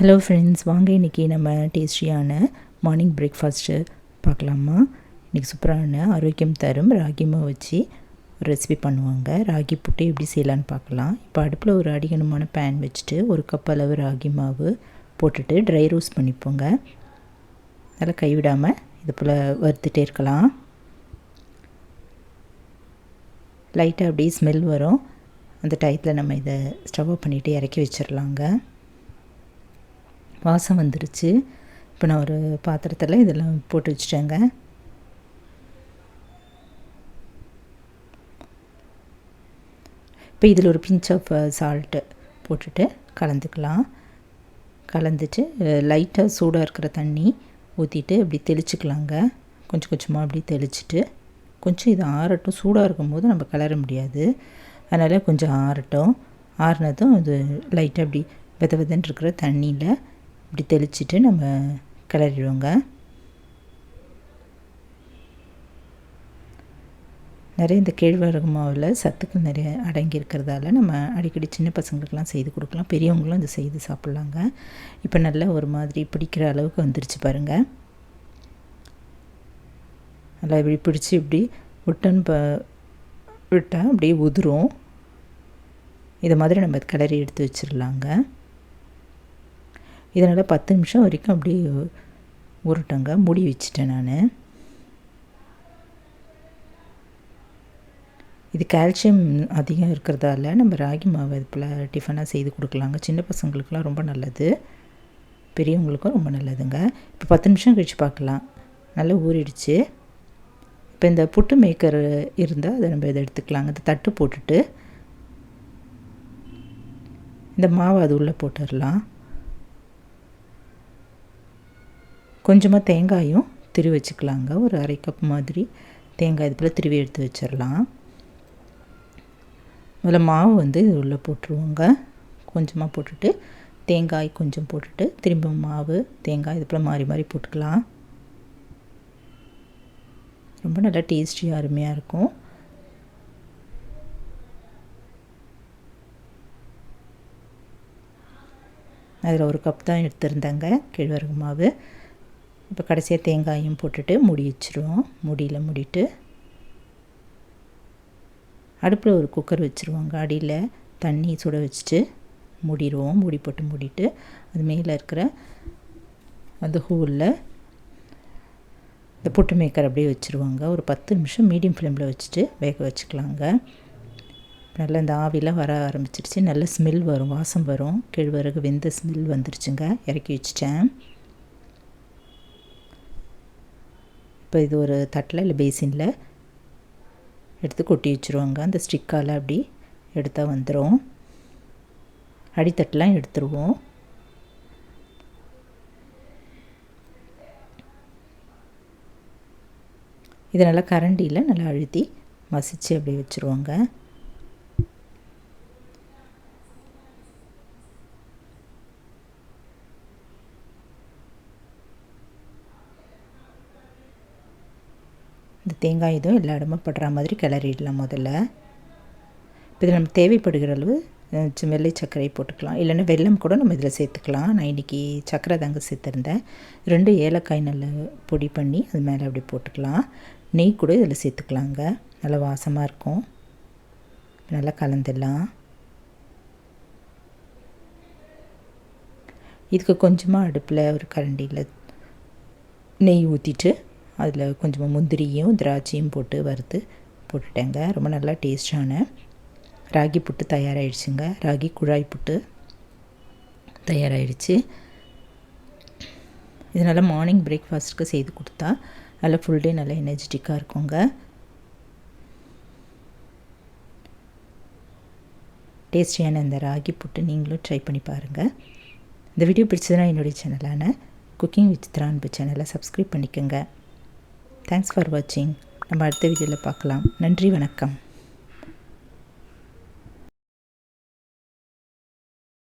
Hello friends வாங்க இன்றைக்கி நம்ம டேஸ்டியான மார்னிங் பிரேக்ஃபாஸ்ட்டு பார்க்கலாமா? இன்றைக்கி சூப்பரான ஆரோக்கியம் தரும். ராகி மாவு வச்சு ஒரு ரெசிபி பண்ணுவாங்க. ராகி புட்டு எப்படி செய்யலான்னு பார்க்கலாம். இப்போ அடுப்பில் ஒரு அடிகனமான பேன் வச்சுட்டு ஒரு கப் அளவு ராகி மாவு போட்டுட்டு ட்ரை ரோஸ்ட் பண்ணிப்போங்க. அதில் கைவிடாமல் இது போல் வறுத்துட்டே இருக்கலாம். லைட்டாக அப்படியே ஸ்மெல் வரும். அந்த டயத்தில் நம்ம இதை ஸ்டவ் பண்ணிவிட்டு இறக்கி வச்சிடலாங்க வாசம் வந்துருச்சு. இப்போ நான் ஒரு பாத்திரத்தில் இதெல்லாம் போட்டு வச்சுட்டேங்க. இப்போ இதில் ஒரு பிஞ்ச் ஆஃப் சால்ட்டு போட்டுட்டு கலந்துக்கலாம். கலந்துட்டு லைட்டாக சூடாக இருக்கிற தண்ணி ஊற்றிட்டு இப்படி தெளிச்சுக்கலாங்க. கொஞ்சம் கொஞ்சமாக அப்படி தெளிச்சுட்டு கொஞ்சம் இது ஆறட்டும். சூடாக இருக்கும்போது நம்ம கிளற முடியாது. அதனால் கொஞ்சம் ஆறட்டும். ஆறினதும் அது லைட்டாக அப்படி வித விதன்னு இருக்கிற தண்ணியில் இப்படி தெளிச்சுட்டு நம்ம கிளறிடுவோங்க. நிறைய இந்த கேழ்வரகு மாவில் சத்துக்கள் நிறைய அடங்கி இருக்கிறதால நம்ம அடிக்கடி சின்ன பசங்களுக்கெல்லாம் செய்து கொடுக்கலாம். பெரியவங்களும் இதை செய்து சாப்பிட்லாங்க. இப்போ நல்லா ஒரு மாதிரி பிடிக்கிற அளவுக்கு வந்துருச்சு பாருங்கள் நல்லா இப்படி பிடிச்சி இப்படி விட்டன் ப விட்டால் அப்படியே உதிரும். இதை மாதிரி நம்ம கிளறி எடுத்து வச்சிடலாங்க. இதனால் பத்து நிமிஷம் வரைக்கும் அப்படியே உருட்டங்க. மூடி வச்சுட்டேன் நான். இது கால்சியம் அதிகம் இருக்கிறதால நம்ம ராகி மாவு இது போல் டிஃபனாக செய்து கொடுக்கலாங்க. சின்ன பசங்களுக்கெலாம் ரொம்ப நல்லது. பெரியவங்களுக்கும் ரொம்ப நல்லதுங்க. இப்போ பத்து நிமிஷம் கழித்து பார்க்கலாம். நல்லா ஊறிடுச்சு. இப்போ இந்த புட்டு மேக்கர் இருந்தால் அதை நம்ம இதை எடுத்துக்கலாங்க. இந்த தட்டு போட்டுட்டு. இந்த மாவு அது உள்ளே போட்டுடலாம். கொஞ்சமாக தேங்காயும் திருவி வச்சுக்கலாங்க. ஒரு அரை கப் மாதிரி தேங்காய் இது போல் திருவி எடுத்து வச்சிடலாம் முதல்ல மாவு வந்து இது உள்ளே போட்டுருவோங்க. கொஞ்சமாக போட்டுட்டு தேங்காய் கொஞ்சம் போட்டுட்டு திரும்ப மாவு தேங்காய் இது போல் மாறி மாறி போட்டுக்கலாம். ரொம்ப நல்லா டேஸ்டியாக அருமையாக இருக்கும். அதில் ஒரு கப் தான் எடுத்திருந்தேங்க கேழ்வரகு மாவு. இப்போ கடைசியாக தேங்காயும் போட்டுட்டு மூடி வச்சுருவோம். முடியில் முடிட்டு அடுப்பில் ஒரு குக்கர் வச்சுருவோங்க. அடியில் தண்ணி சுட வச்சுட்டு மூடிடுவோம் மூடி போட்டு மூடிட்டு அது மேலே இருக்கிற அந்த ஹூலில் இந்த புட்டு மேக்கர் அப்படியே வச்சுருவாங்க. ஒரு பத்து நிமிஷம் மீடியம் ஃப்ளேமில் வச்சுட்டு வேக வச்சுக்கலாங்க. நல்லா இந்த ஆவிலாம் வர ஆரம்பிச்சிருச்சு. நல்ல ஸ்மெல் வரும். வாசம் வரும். கேழ்வரகு வெந்த ஸ்மெல் வந்துருச்சுங்க. இறக்கி வச்சுட்டேன். இப்போ இது ஒரு தட்டில் இல்லை பேசினில் எடுத்து கொட்டி வச்சுருவாங்க. அந்த ஸ்டிக்கால் அப்படி எடுத்தால் வந்துடும் அடித்தட்டெலாம் எடுத்துருவோம். இதை நல்லா கரண்டியில் நல்லா அழுத்தி மசித்து அப்படியே வச்சுருவாங்க. இந்த தேங்காய் இதுவும் எல்லா இடமும் படுற மாதிரி கிளறிடலாம் முதல்ல. இப்போ இதில் நம்ம தேவைப்படுகிற அளவு வெள்ளை சர்க்கரை போட்டுக்கலாம். இல்லைன்னா வெல்லம் கூட நம்ம இதில் சேர்த்துக்கலாம். நான் இன்றைக்கி சர்க்கரை தாங்க சேர்த்துருந்தேன். ரெண்டு ஏலக்காய் நல்லா பொடி பண்ணி அது மேலே அப்படி போட்டுக்கலாம். நெய் கூட இதில் சேர்த்துக்கலாங்க. நல்லா வாசமாக இருக்கும். நல்லா கலந்துடலாம். இதுக்கு கொஞ்சமாக அடுப்பில் ஒரு கரண்டியில் நெய் ஊற்றிட்டு அதில் கொஞ்சமாக முந்திரியும் திராட்சையும் போட்டு வறுத்து போட்டுட்டேங்க. ரொம்ப நல்லா டேஸ்டான ராகி புட்டு தயாராகிடுச்சுங்க ராகி குழாய் புட்டு தயாராகிடுச்சு இதனால் மார்னிங் பிரேக்ஃபாஸ்ட்டுக்கு செய்து கொடுத்தா நல்லா ஃபுல் டே நல்லா எனர்ஜெட்டிக்காக இருக்குங்க. டேஸ்டியான இந்த ராகி புட்டு நீங்களும் ட்ரை பண்ணி பாருங்கள் இந்த வீடியோ பிடிச்சதுன்னா என்னுடைய சேனலான குக்கிங் வித் திரான்பு சேனலை சப்ஸ்கிரைப் பண்ணிக்கோங்க. தேங்க்ஸ் ஃபார் வாட்சிங் நம்ம அடுத்த வீடியோவில் பார்க்கலாம். நன்றி வணக்கம்.